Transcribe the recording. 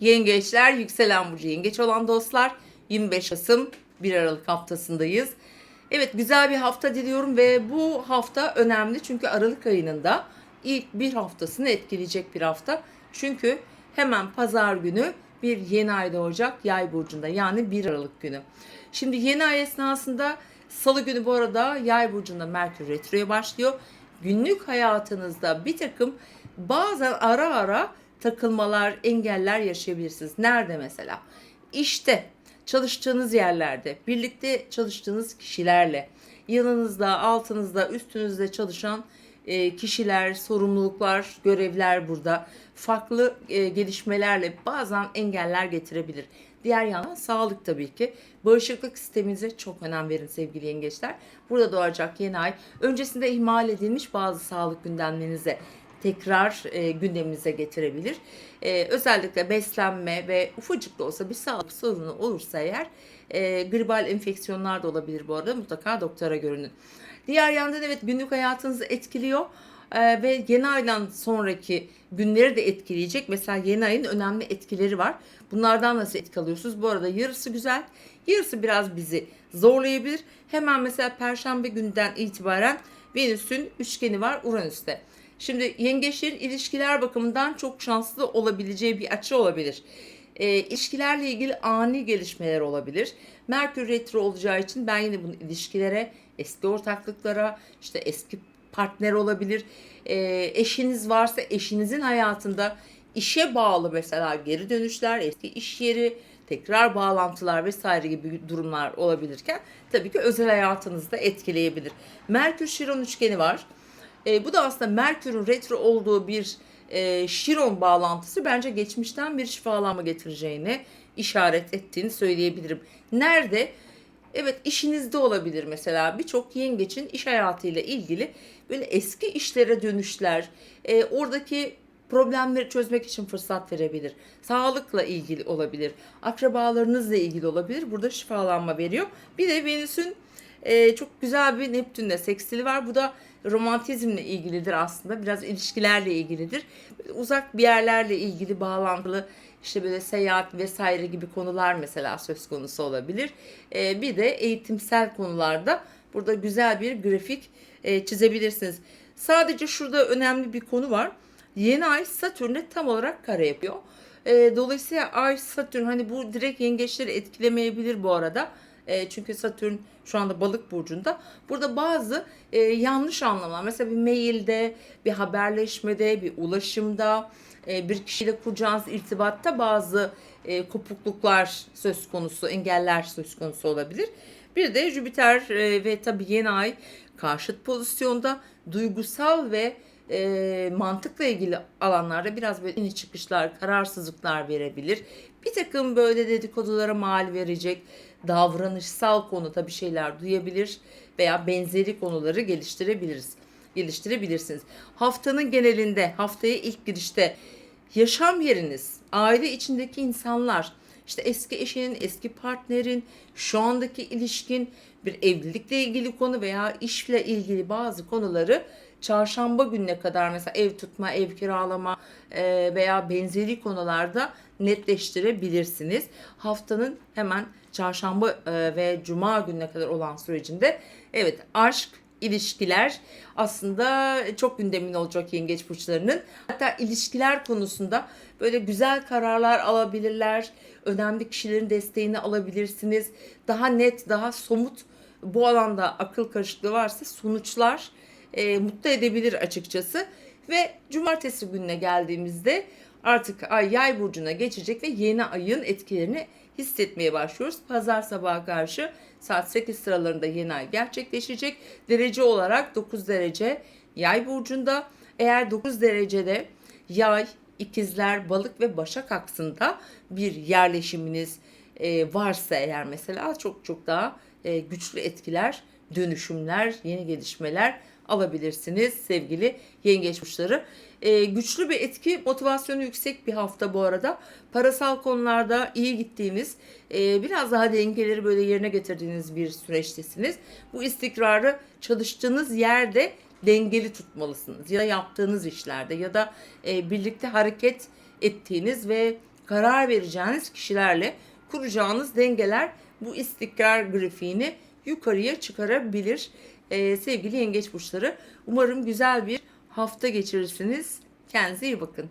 Yengeçler, yükselen burcu yengeç olan dostlar 25 Kasım 1 Aralık haftasındayız. Evet güzel bir hafta diliyorum ve bu hafta önemli çünkü Aralık ayının da ilk bir haftasını etkileyecek bir hafta. Çünkü hemen pazar günü bir yeni ay doğacak yay burcunda yani 1 Aralık günü. Şimdi yeni ay esnasında salı günü bu arada yay burcunda Merkür Retro'ya başlıyor. Günlük hayatınızda bir takım bazen ara ara takılmalar, engeller yaşayabilirsiniz. Nerede mesela? İşte, çalıştığınız yerlerde, birlikte çalıştığınız kişilerle, yanınızda, altınızda, üstünüzde çalışan e, kişiler, sorumluluklar, görevler burada farklı e, gelişmelerle bazen engeller getirebilir. Diğer yandan sağlık tabii ki. Bağışıklık sisteminize çok önem verin sevgili yengeçler. Burada doğacak yeni ay öncesinde ihmal edilmiş bazı sağlık gündemlerinize tekrar e, gündeminize getirebilir. E, özellikle beslenme ve ufacık da olsa bir sağlık sorunu olursa eğer e, gribal enfeksiyonlar da olabilir bu arada mutlaka doktora görünün. Diğer yandan evet günlük hayatınızı etkiliyor e, ve yeni aydan sonraki günleri de etkileyecek. Mesela yeni ayın önemli etkileri var. Bunlardan nasıl etki alıyorsunuz? Bu arada yarısı güzel, yarısı biraz bizi zorlayabilir. Hemen mesela perşembe günden itibaren Venüs'ün üçgeni var Uranüs'te. Şimdi yengeçlerin ilişkiler bakımından çok şanslı olabileceği bir açı olabilir. E, ilişkilerle ilgili ani gelişmeler olabilir. Merkür retro olacağı için ben yine bunu ilişkilere, eski ortaklıklara, işte eski partner olabilir. E, eşiniz varsa eşinizin hayatında işe bağlı mesela geri dönüşler, eski iş yeri, tekrar bağlantılar vesaire gibi durumlar olabilirken tabii ki özel hayatınızda etkileyebilir. Merkür Şiron üçgeni var. E, bu da aslında Merkür'ün retro olduğu bir e, Şiron bağlantısı bence geçmişten bir şifalanma getireceğini işaret ettiğini söyleyebilirim. Nerede? Evet işinizde olabilir mesela birçok yengeçin iş hayatıyla ilgili böyle eski işlere dönüşler, e, oradaki problemleri çözmek için fırsat verebilir. Sağlıkla ilgili olabilir, akrabalarınızla ilgili olabilir. Burada şifalanma veriyor. Bir de Venüs'ün e, çok güzel bir Neptün'le sekstili var. Bu da romantizmle ilgilidir aslında. Biraz ilişkilerle ilgilidir. Uzak bir yerlerle ilgili bağlantılı işte böyle seyahat vesaire gibi konular mesela söz konusu olabilir. E, bir de eğitimsel konularda burada güzel bir grafik e, çizebilirsiniz. Sadece şurada önemli bir konu var. Yeni ay Satürn'e tam olarak kare yapıyor. E, dolayısıyla ay Satürn hani bu direkt yengeçleri etkilemeyebilir bu arada. E, çünkü Satürn şu anda balık burcunda. Burada bazı e, yanlış anlamalar. Mesela bir mailde, bir haberleşmede, bir ulaşımda, e, bir kişiyle kuracağınız irtibatta bazı e, kopukluklar söz konusu, engeller söz konusu olabilir. Bir de Jüpiter e, ve tabii yeni ay karşıt pozisyonda duygusal ve e, mantıkla ilgili alanlarda biraz böyle iniş çıkışlar, kararsızlıklar verebilir. Bir takım böyle dedikodulara mal verecek davranışsal konuda bir şeyler duyabilir veya benzeri konuları geliştirebiliriz. Geliştirebilirsiniz. Haftanın genelinde, haftaya ilk girişte yaşam yeriniz, aile içindeki insanlar, işte eski eşinin, eski partnerin, şu andaki ilişkin, bir evlilikle ilgili konu veya işle ilgili bazı konuları çarşamba gününe kadar mesela ev tutma, ev kiralama e, veya benzeri konularda netleştirebilirsiniz. Haftanın hemen çarşamba e, ve cuma gününe kadar olan sürecinde evet aşk, ilişkiler aslında çok gündemin olacak yengeç burçlarının. Hatta ilişkiler konusunda böyle güzel kararlar alabilirler. Önemli kişilerin desteğini alabilirsiniz. Daha net, daha somut bu alanda akıl karışıklığı varsa sonuçlar e, mutlu edebilir açıkçası. Ve cumartesi gününe geldiğimizde artık ay yay burcuna geçecek ve yeni ayın etkilerini hissetmeye başlıyoruz. Pazar sabahı karşı saat 8 sıralarında yeni ay gerçekleşecek. Derece olarak 9 derece yay burcunda. Eğer 9 derecede yay, ikizler, balık ve başak aksında bir yerleşiminiz e, varsa eğer mesela çok çok daha e, güçlü etkiler, dönüşümler, yeni gelişmeler alabilirsiniz sevgili yengeç burçları. Ee, güçlü bir etki, motivasyonu yüksek bir hafta bu arada. Parasal konularda iyi gittiğiniz, e, biraz daha dengeleri böyle yerine getirdiğiniz bir süreçtesiniz. Bu istikrarı çalıştığınız yerde dengeli tutmalısınız. Ya yaptığınız işlerde ya da e, birlikte hareket ettiğiniz ve karar vereceğiniz kişilerle kuracağınız dengeler bu istikrar grafiğini yukarıya çıkarabilir. Ee, sevgili yengeç burçları umarım güzel bir hafta geçirirsiniz. Kendinize iyi bakın.